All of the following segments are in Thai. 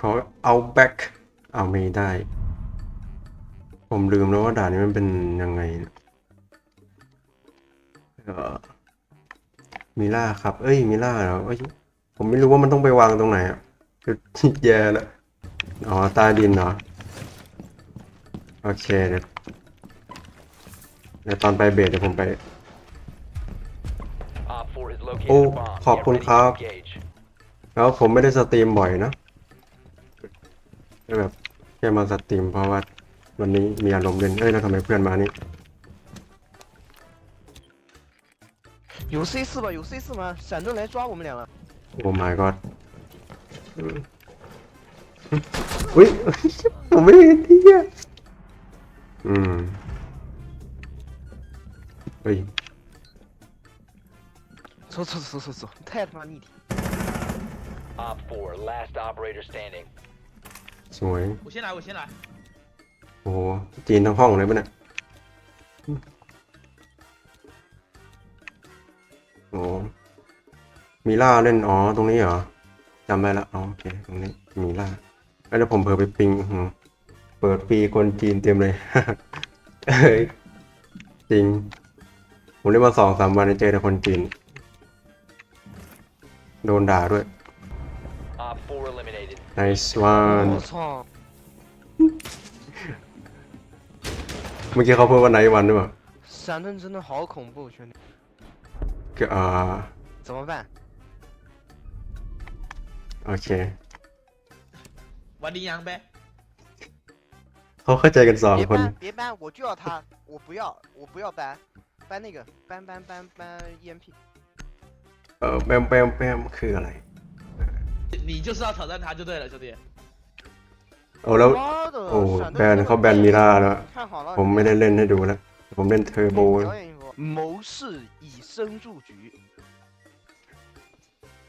ขอเอาแบ็คเอาไม่ได้ ผมลืมแล้วว่าด่านนี้มันเป็นยังไงนะเอ่อมิล่าครับ เอ้ยมิล่าเหรอเอ้ยผมไม่รู้ว่ามันต้องไปวางตรงไหนอะคือแย่แล้วอ๋อใต้ดินเหรอโอเคเดี๋ยวเดี๋ยวตอนไปเบสเดี๋ยวผมไป Op 4 is located โอ้ a bomb. ขอบ Get คุณ ready ครั to บ engage. แล้วผมไม่ได้สตรีมบ่อยนะ แค่แบบแค่มาสตรีมเพราะว่าวันนี้มีอารมณ์เล่นเอ้ยแล้วทำไมเพื่อนมานี่ 有 C 四吧？有 C 四吗？闪盾来抓我们两个。 โอ้ my god อืมอุ้ย ผมไม่เห็นที่อ่ะอืมเฮ้ย 走走走走走，太他妈逆天！ Op 4, last operator standing. สวย 我先来，我先来。 โอ้โหจีนทั้งห้องเลยปะเนี่ยโอ้มีล่าเล่น อ๋อ ตรงนี้เหรอจำได้ละอ๋อโอเค ตรงนี้ มีล่าแล้วเดี๋ยวผมเผลอไปปิงอื้อหือเปิดปีคนจีนเต็มเลย เอ้ยจริง ผมเล่นมาสองสามวันเจอแต่คนจีน โดนด่าด้วย Op 4 eliminated. nice one 我操！ เมื่อกี้เขาพูดว่าไหนวันหรือเปล่า 闪盾真的好恐怖，兄弟， ก็อ่า 怎么办？ โอเค 玩羚羊呗。 เขาเข้าใจกันสอง 别 คน 搬，别搬，我就要他，我不要，我不要搬，搬那个，搬搬搬搬 EMP。 เออแปมแปมแปมคืออะไร 你就是要挑战他就对了，兄弟。 โอ้แล้ว 妈的， โอ้ 闪 แบ 盾 น 真的 เขาแบนมิล่าแล้ว 看好了， ผมไม่ได้เล่นให้ดูแล้ว ผมเล่นเทอร์โบ 你表演一波，谋士以身入局。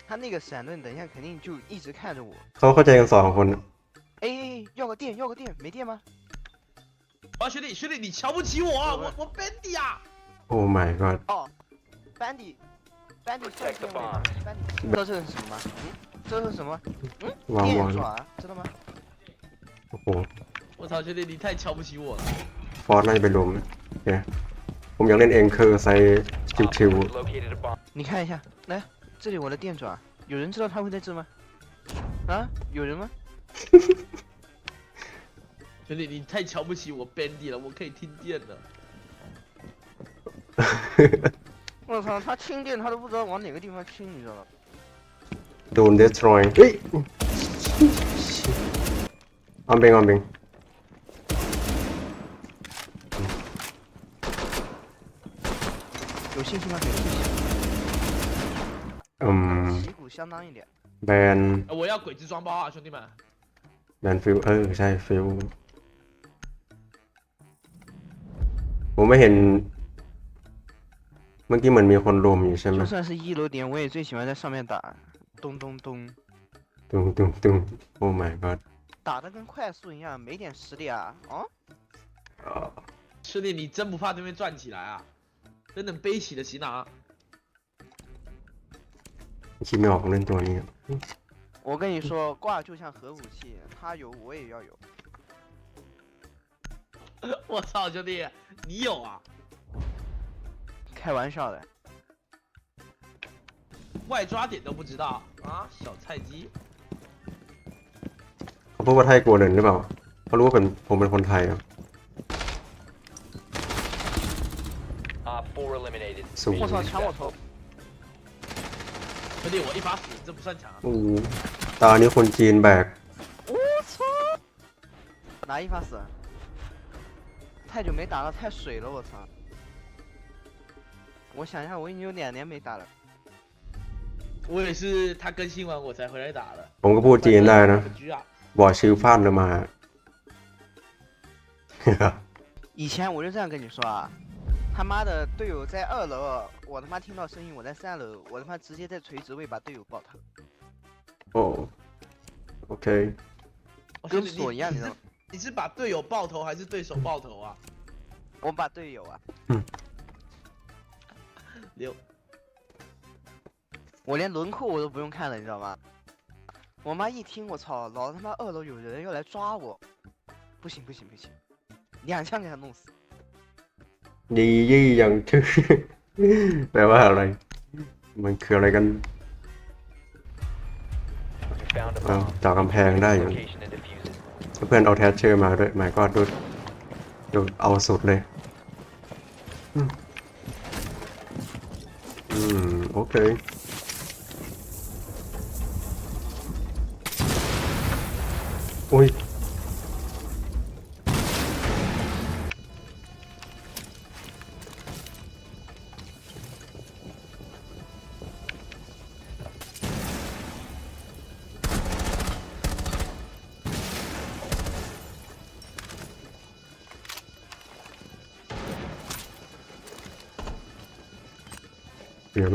他那个闪盾，等一下肯定就一直看着我。 เขาเข้าใจกันสองคน 哎，要个电，要个电，没电吗？啊，兄弟，兄弟，你瞧不起我，我我 Bendy 啊！ โอ้ my god 哦，班底，班底算 Protect the 电位吗 bomb.？班底，知道这是什么吗？嗯， 这是什么？嗯， วางวาง 电爪，知道吗？ โอ้โห 我操，兄弟，你太瞧不起我了。 ฟอร์สน่าจะไปรวมนะโอเคผมอยากเล่นเองคือไซ Op ชิว 4 has located a bomb. 你看一下，来，这里我的电爪，有人知道它会在这吗？啊，有人吗？兄弟，你太瞧不起我 Bendy 了，我可以听电的。 ๆ 我操，他清电他都不知道往哪个地方清，你知道吗？ โดน destroy เฮ้ยออมเบงออมเบง 有信心吗？给信心。 อืม 旗鼓相当一点。 แบน 呃我要鬼子装包啊，兄弟们！ แบนฟิลเออใช่ฟิลผมไม่เห็น เมื่อกี้เหมือนมีคนรวมอยู่ใช่ไหม 就算是一楼点，我也最喜欢在上面打， 咚咚咚咚咚咚，oh my god 打的跟快速一样，没点实力啊。啊。啊。兄弟，你真不怕对面转起来啊？真的背起的行囊。秒不，能懂你。我跟你说，挂就像核武器，他有我也要有。我操，兄弟，你有啊？开玩笑的。外抓点都不知道啊，小菜鸡！ เขาพูดว่าไทยกลัวเดินหรือเปล่าเขารู้ว่าเป็นผมเป็นคนไทยอ่ะ Op 4 eliminated. สูง 我操，抢我头！兄弟，我一发死，这不算强啊。 โอ้โหตานี้คนจีนแบก 我操！哪一发死？太久没打了，太水了，我操！我想一下，我已经有两年没打了。 我也是他更新完我才回来打的。 ผมก็พูดจีนได้นะ 不狙啊！ บอกชื่อพลาดเลยมา 以前我就这样跟你说啊，他妈的队友在二楼，我他妈听到声音，我在三楼，我他妈直接在垂直位把队友爆头， โอ้โอเค 跟哦兄弟锁一样，你知道吗？你是把队友爆头还是对手爆头啊？我把队友啊，六， 我连轮廓我都不用看了，你知道吗？ 我妈一听，我操，老他妈二楼有人要来抓我，不行不行不行，两枪给他弄死。 ยียี่ยังชื่อ แปลว่าอะไร มันคืออะไรกัน You found a อ้าว bomb. จากกำแพงได้อยู่ Location and defuse it. เพื่อนเอาแทชเชอร์มาด้วยหมายก็ดูดูเอาสุดเลย อืมอืม โอเค อุ้ยเดี๋ย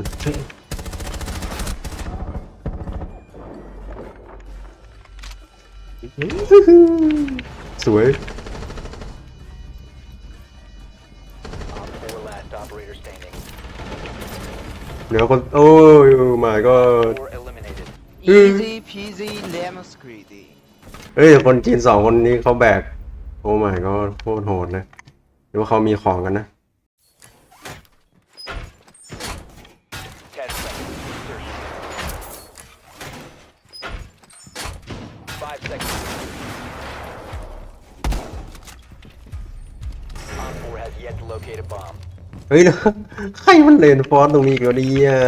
สวย Op 4 last operator standing. เดี๋ยวคนโอ้ย my god 4 eliminated. Easy peasy lemon squeezy。เฮ้ยคนจีนสองคนนี้เขาแบก โอ้ my god โคตรโหดเลยหรือว่าเขามีของกันนะ เฮ้ยแล้วใครมันเลนฟอนตรงนี้อีก็ดีอะ